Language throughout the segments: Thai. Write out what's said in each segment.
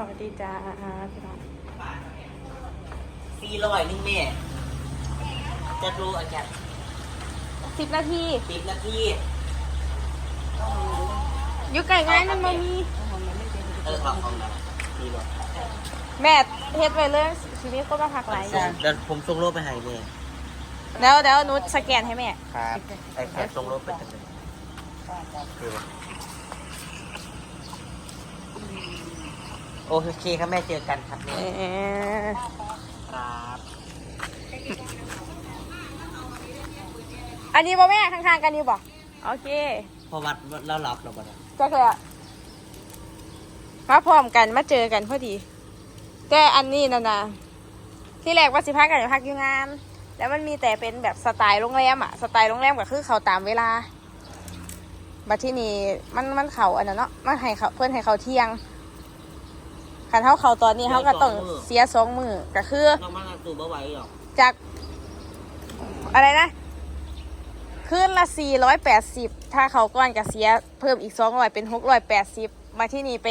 สวัสดีจ้าพี่น้องสี่ร้อยนึงแม่จะดูอาจารย์สิบนาทีสิบนาทีอยู่ไก่ง่ายมันมามีเออเอาเอาละสี่ร้อยแม่เฮ็ดไปเลยชีวิตก็มาพักหลายอย่างเดี๋ยวผมส่งรูปไปให้แม่แล้วเดี๋ยวหนุชสแกนให้แม่ครับไอ้แค่ส่งรูปไปจังเลยคือว่า โอเคครับแม่เจอกันครับแม่เอ่อครับอันนี้บ่แม่ข้างๆกันนี่บ่โอเคพอวัดแล้วรับเราบ่ได้ก็คือมาพร้อมกันมาเจอกันพอดี แต่อันนี้นะนะที่แรกว่าสิพักกันพักอยู่งานแล้วมันมีแต่เป็นแบบสไตล์โรงแรมอะสไตล์โรงแรมก็คือเขาตามเวลาบัดที่นี่มันมันเขาอันนั้นเนาะมันให้เขาเพื่อนให้เขาเที่ยง คันเท่าเขาตอนนี้เขาก็ต้องเสียสองมือก็คือเรามาสู่บ่ไหวหรอกจาก อะไรนะคืนละสี่ร้อยแปดสิบถ้าเขาก้อนก็เสียเพิ่มอีกสองร้อยเป็นหกร้อยแปดสิบมาที่นี่ไป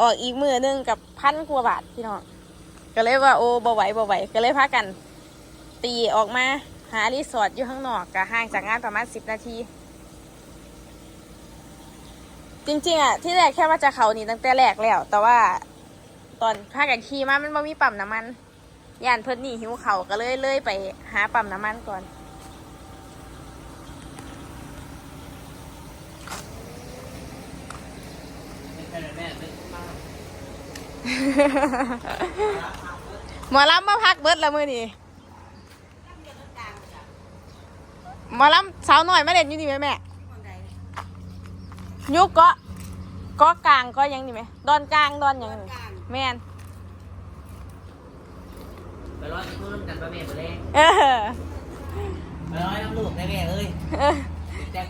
ออกอีกมือหนึงกับพันกว่าบาทพี่น้องก็เลยว่าโอ้บ่ไหวบ่ไหวก็เลยพากัน ตีออกมาหารีสอร์ทอยู่ข้างนอกก็ห่างจากงานประมาณสิบนาที จริงๆอะที่แรกแค่ว่าจะเขานี่ตั้งแต่แรกแล้ว แต่ว่า ตอนพากันขี่มามันไม่มีปั๊มน้ำมันย่านเพิ่นนี่หิวเขาวก็เลยเลยไปหาปั๊มน้ำมันก่อนแม่แม่ไม่มาหมอลำมาพักเบิดละมือนี่หมอลำสาวหน่อยมาเล่นอยู่นี่ไหมแม่ยุกเก็ก็กลางก็ยังนี่ไหมดอนกลางดอนหยังนี่ แม่นไปร้อยพูดร่วมกันป่ะแม่ไปเลยเออไปร้อยน้ำลูกได้แม่เอ้ยเออแจ็ค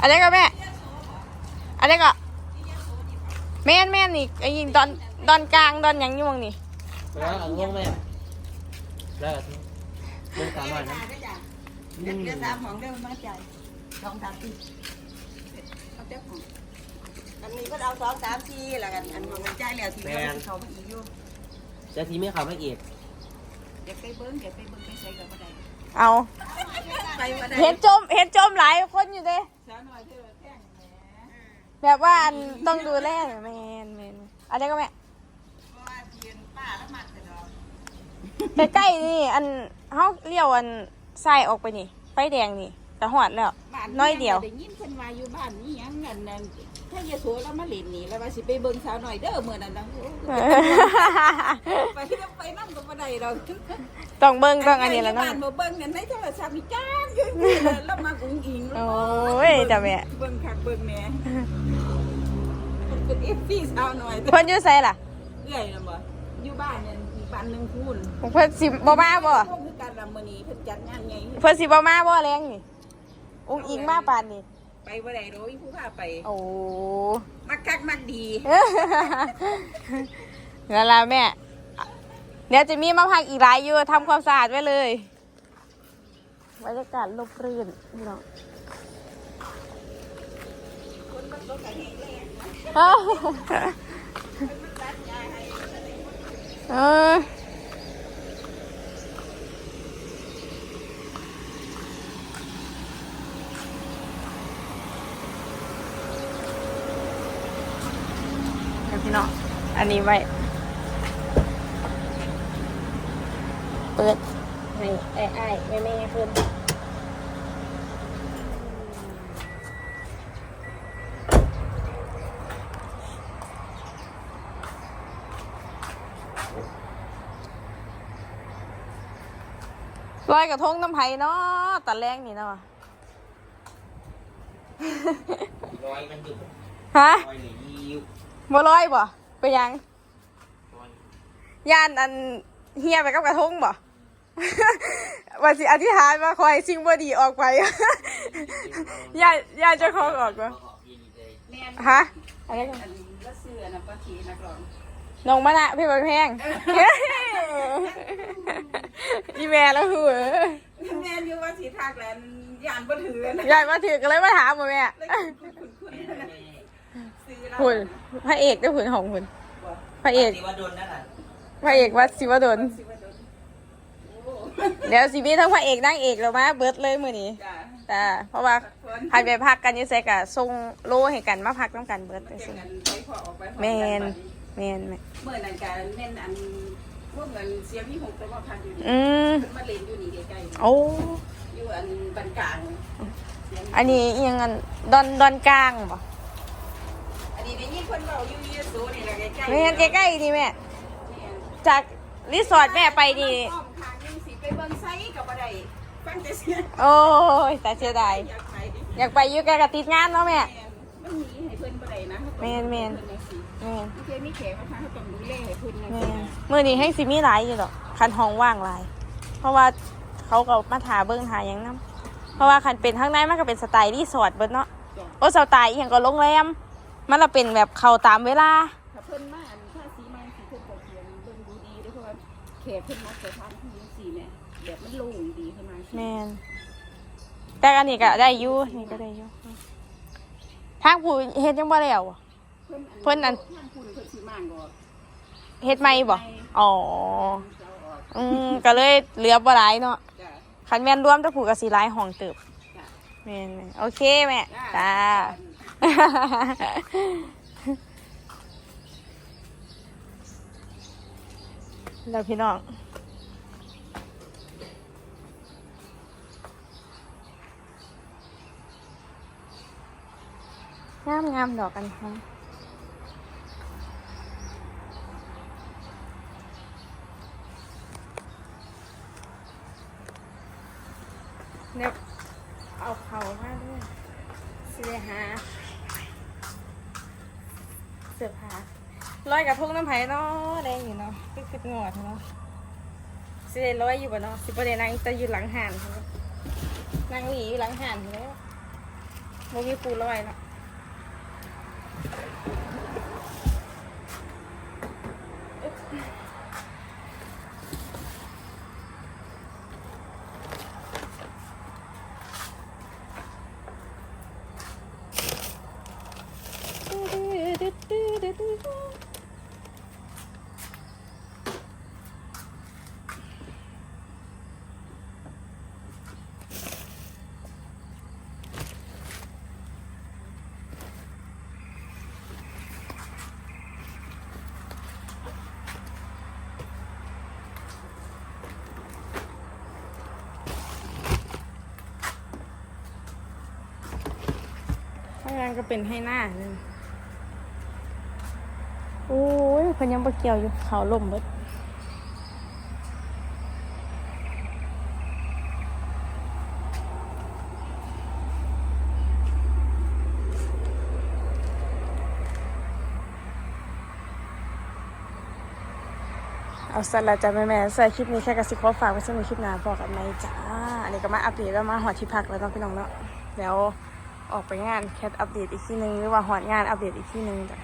อันนี้ก็แม่ อันนี้ก็แม่นแม่นนี่ไอ้ยิงดอนดอนกลางดอนหยังอยู่หมองนี่ไปร้อยเอาลูกแม่แล้วก็เรื่องสามวันนะเดือนสามของเดือนมาจ่ายสองสามทีเอาเจ้าของ อันนี้ก็เอาสองสามทีแล้วกันอันของมันจ่ายแล้วทีเดียวเขาไปอีกอยู่เจ้าทีไม่เขาไม่เอกเดี๋ยวไปเบิ้งเดี๋ยวไปเบิ้งไปใส่กับบันไดเอาไปบันไดเห็นจมเห็นจมหลายคนอยู่เด้สาวหน่อยเธอแท่งแหมแบบว่าอันต้องดูแลแมนแมนอันนี้ก็แม่เพราะว่าเทียนป้าแล้วมันจะดอกใกล้ๆนี่อันเขาเลี้ยวอันใส่ออกไปนี่ไฟแดงนี่ กระหอดแล้ว บ้านน้อยเดียว ได้ยินคนมาอยู่บ้านนี่ยังนั่นนั่นถ้ายาสูแล้วมาเล่นนี่แล้วว่าสิไปเบิ้งสาวหน่อยเด้อเมื่อนั้นนะไปแล้วไปนั่งกับบันไดเราต้องเบิ้งต้องอันนี้แล้วเนาะ บ้านบ่เบิ้งนั่นในโทรศัพท์นี่จ้างอยู่นี่แล้วมากุ้งอิงโอ้ยจ้ะแม่ เบิ่งคักเบิ่งแหน่เป็นเอฟซีสาวหน่อยเพิ่นอยู่ไสล่ะเอื้อยนะบ่อยู่บ้านเนี่ยมีบ้านหนึงคูณเพิ่นสิบ่มาบ่ พวกคือการรำมื้อนี้เพิ่นจัดงานใหญ่ เพิ่นสิบ่มาบ่แรงนี่ อุ้งอิงมาปานนี่ไปบ่ได้ดอกอีผู้พาไป โอ้ มักคักมักดีนั่นล่ะแม่เดี๋ยวจะมีมาพักอีกหลายอยู่ทำความสะอาดไว้เลยบรรยากาศลบรื่นพี่น้องคนมันบ่กันแห้งแล้งเอ้าจัดงานให้เออ เดี๋ยวพี่น้องอันนี้ไว้ เปิดให้ไอ้ไอ้แม่แม่ๆเพิ่นลอยกระทงน้ำไผ่เนาะตะแรงนี่เนาะร้อยมันอยู่ฮะร้อยหรือยิว บ่ลอยบ่ไปยังร้อยย่านอันเฮียไปกับกระทงบ่ว่าสิอธิษฐานมาคอยสิ่งบ่ดีออกไปย่าย่าเจะคองออกบ่มาขอพี่เลยแม่นฮะอะไรกันอันละเสื้อนะป้าทีนักร้องน้องมะนะพี่บอลแพงอีแม่แล้วหัวแม่นอยู่ว่าสิทักแหล้วย่านบ่ถือนะยายมาถือกันเลยมาถามบ่แม่ หุ่นพระเอกด้วยหุ่นของหุ่นพระเอกสีวดลนั่นน่ะพระเอกวัดศิวดลสิว่าโดนโอ้เดี๋ยวสิมีทั้งพระเอกนางเอกแล้วมาเบิดเลยมื้อนี้จ้าจ้าเพราะว่าคนหันไปพักกันอยู่ไสกะส่งโลให้กันมาพักต้องกันเบิดไปเจซิอกันไปพอออกไปพอแมกันแมนแม่นเมื่อนั้นการเน้นอันพวกเงินเสียพี่หงแต่ว่าพันอยู่นี่อืมเพิ่นมาเล่นอยู่นี่ใกล้โอ้ๆอยู่อันบันกลางเสียงอันนี้อิหยังอันดอนดอนกลางบ่อันนี้ได้ยิน คนเบาอยู่เยซูนี่แหละใกล้ๆไม่งั้นใกล้ๆนี่แม่แม่นจากรีสอร์ทแม่ไปนี่ อ้อมข้างยังสิไปเบิ่งไซกับบ่ได้ฟังแต่เสียงโอ้ยแต่เสียดายอยากไปอยากไปอยู่แกกับติดงานเนาะแม่แม่นมันหนีให้เพิ่นบ่ได้นะแม่นแม่น เพิ่จังซี่แม่นไม่ใช่มีแขกมาทางเขาต้องดูแลให้เพิ่นนะแม่นมื้อนี้ให้สิมีหลายอยู่ดอกคันห้องว่างหลาย เพราะว่าเขาก็มาถาเบิ่งหาหยังนํเพราะว่าคันเป็นข้างในมันก็เป็นสไตล์รีสอร์ทเบิดเนาะโอ้สไตล์อีหยังก็โรงแรม มันละเป็นแบบเข้าตามเวลาถ้าเพิ่นมาอันถ้าสีมาสิเพิ่นก็เขียนเบิ่งดูดีเด้อเพราะว่าแขกเพิ่นมาสถานที่จังซี่แหม่แบบมันโล่งดีขึ้นมาแม่นแต่อันนี้ก็ได้อยู่นี่ก็ได้อยู่ทางผู้เฮ็ดยังบ่แล้วอะเพิ่นเพิ่นอัน ทางคุณเพิ่นสิมางก็เฮ็ดใหม่บ่อ๋อเจ้าออกอืมก็เลยเหลือบ่หลายเนาะจ้ะ คันแม่นรวมถ้าผูกก็สิหลายห้องเติบจ้ะ แม่นแม่นโอเคแม่จ้า แล้วพี่น้องงามงามดอกกันค่ะเนี่ยเอาเขามาด้วยเสียหา เสื้อผ้าลอยกับพวกน้ำไผ่เนาะแดงอยู่เนาะก็คืองอดเนาะสิเดลอยอยู่บ่เนาะสิบ่ได้นั่งแต่อยู่หลังห่านเนาะนั่งหลีอยู่หลังห่านเนาะโมมีปูลอยเนาะข้างก็เป็นให้หน้านึงโอ้ยเพิ่นยังบ่เกี่ยวอยู่เขาล่มเบิดเอาสละจ้ะแม่แม่ใส่คลิปนี้แค่กระซิบขอฝากไว้สำหรับคลิปหน้าพอกันไหมจ้า อันนี้ก็มาอัปเดตแล้วมาหอที่พักแล้วต้องพี่น้องเนาะแล้ว ออกไปงานแคทอัปเดตอีกทีนึงหรือว่าหอดงานอัปเดตอีกทีนึงจ้ะ